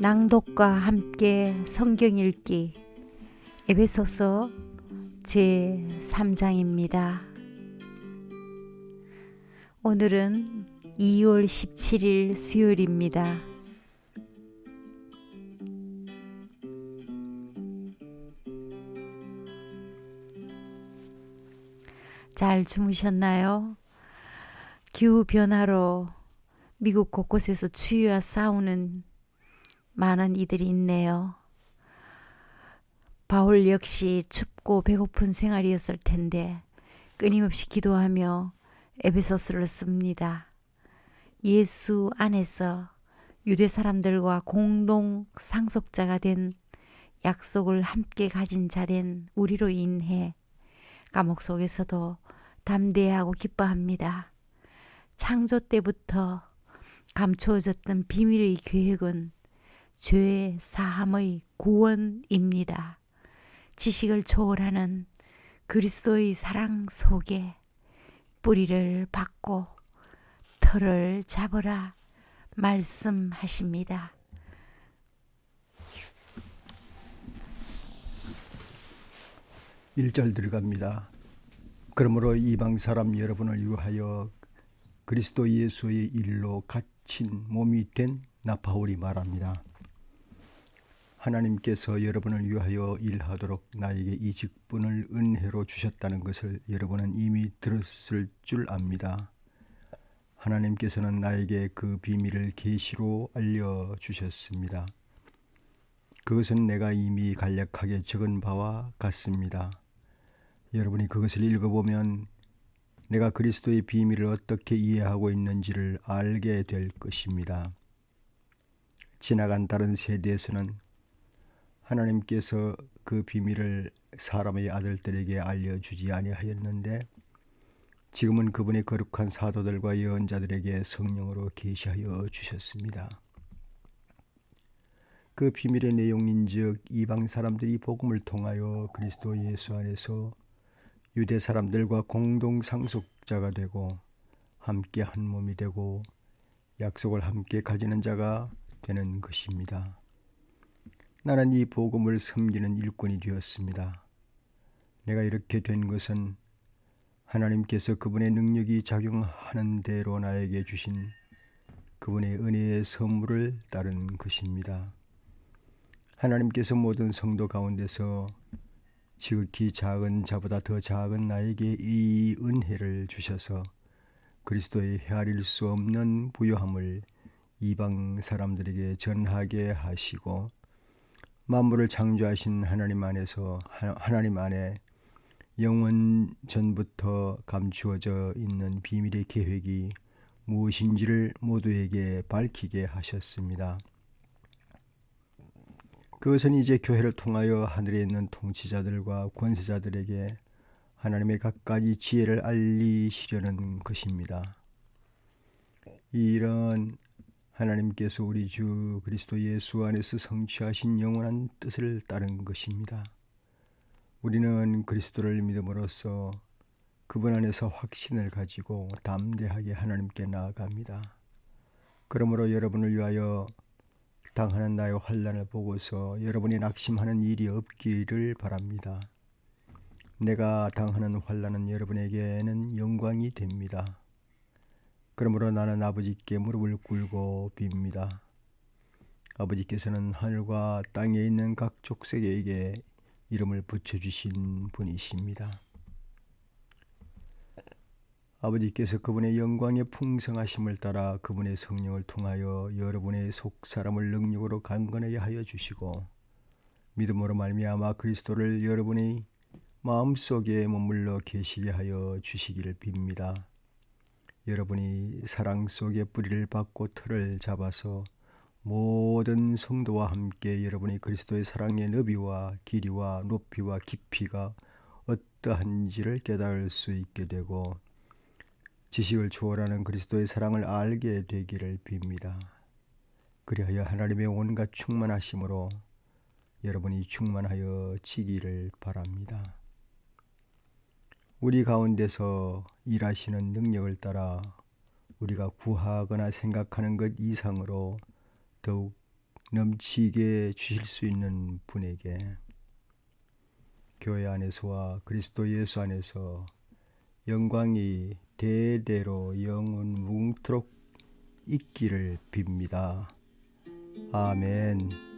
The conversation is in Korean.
낭독과 함께 성경 읽기 에베소서 제 3장입니다. 오늘은 2월 17일 수요일입니다. 잘 주무셨나요? 기후 변화로 미국 곳곳에서 추위와 싸우는 많은 이들이 있네요. 바울 역시 춥고 배고픈 생활이었을 텐데 끊임없이 기도하며 에베소스를 씁니다. 예수 안에서 유대 사람들과 공동 상속자가 된 약속을 함께 가진 자된 우리로 인해 감옥 속에서도 담대하고 기뻐합니다. 창조 때부터 감추어졌던 비밀의 계획은 죄 사함의 구원입니다. 지식을 초월하는 그리스도의 사랑 속에 뿌리를 받고 털을 잡으라 말씀하십니다. 일절 들어갑니다. 그러므로 이방 사람 여러분을 위하여 그리스도 예수의 일로 갇힌 몸이 된 나파울이 말합니다. 하나님께서 여러분을 위하여 일하도록 나에게 이 직분을 은혜로 주셨다는 것을 여러분은 이미 들었을 줄 압니다. 하나님께서는 나에게 그 비밀을 계시로 알려 주셨습니다. 그것은 내가 이미 간략하게 적은 바와 같습니다. 여러분이 그것을 읽어보면 내가 그리스도의 비밀을 어떻게 이해하고 있는지를 알게 될 것입니다. 지나간 다른 세대에서는 하나님께서 그 비밀을 사람의 아들들에게 알려주지 아니하였는데 지금은 그분의 거룩한 사도들과 예언자들에게 성령으로 계시하여 주셨습니다. 그 비밀의 내용인즉 이방 사람들이 복음을 통하여 그리스도 예수 안에서 유대 사람들과 공동 상속자가 되고 함께 한 몸이 되고 약속을 함께 가지는 자가 되는 것입니다. 나는 이 복음을 섬기는 일꾼이 되었습니다. 내가 이렇게 된 것은 하나님께서 그분의 능력이 작용하는 대로 나에게 주신 그분의 은혜의 선물을 따른 것입니다. 하나님께서 모든 성도 가운데서 지극히 작은 자보다 더 작은 나에게 이 은혜를 주셔서 그리스도의 헤아릴 수 없는 부요함을 이방 사람들에게 전하게 하시고 만물을 창조하신 하나님 안에서 하나님 안에 영원 전부터 감추어져 있는 비밀의 계획이 무엇인지를 모두에게 밝히게 하셨습니다. 그것은 이제 교회를 통하여 하늘에 있는 통치자들과 권세자들에게 하나님의 갖가지 지혜를 알리시려는 것입니다. 이런 하나님께서 우리 주 그리스도 예수 안에서 성취하신 영원한 뜻을 따른 것입니다. 우리는 그리스도를 믿음으로써 그분 안에서 확신을 가지고 담대하게 하나님께 나아갑니다. 그러므로 여러분을 위하여 당하는 나의 환란을 보고서 여러분이 낙심하는 일이 없기를 바랍니다. 내가 당하는 환란은 여러분에게는 영광이 됩니다. 그러므로 나는 아버지께 무릎을 꿇고 빕니다. 아버지께서는 하늘과 땅에 있는 각 족속에게 이름을 붙여주신 분이십니다. 아버지께서 그분의 영광의 풍성하심을 따라 그분의 성령을 통하여 여러분의 속 사람을 능력으로 강건하게 하여 주시고 믿음으로 말미암아 그리스도를 여러분의 마음속에 머물러 계시게 하여 주시기를 빕니다. 여러분이 사랑 속에 뿌리를 받고 틀을 잡아서 모든 성도와 함께 여러분이 그리스도의 사랑의 너비와 길이와 높이와 깊이가 어떠한지를 깨달을 수 있게 되고 지식을 초월하는 그리스도의 사랑을 알게 되기를 빕니다. 그리하여 하나님의 온갖 충만하심으로 여러분이 충만하여 지기를 바랍니다. 우리 가운데서 일하시는 능력을 따라 우리가 구하거나 생각하는 것 이상으로 더욱 넘치게 주실 수 있는 분에게 교회 안에서와 그리스도 예수 안에서 영광이 대대로 영원 뭉토록 있기를 빕니다. 아멘.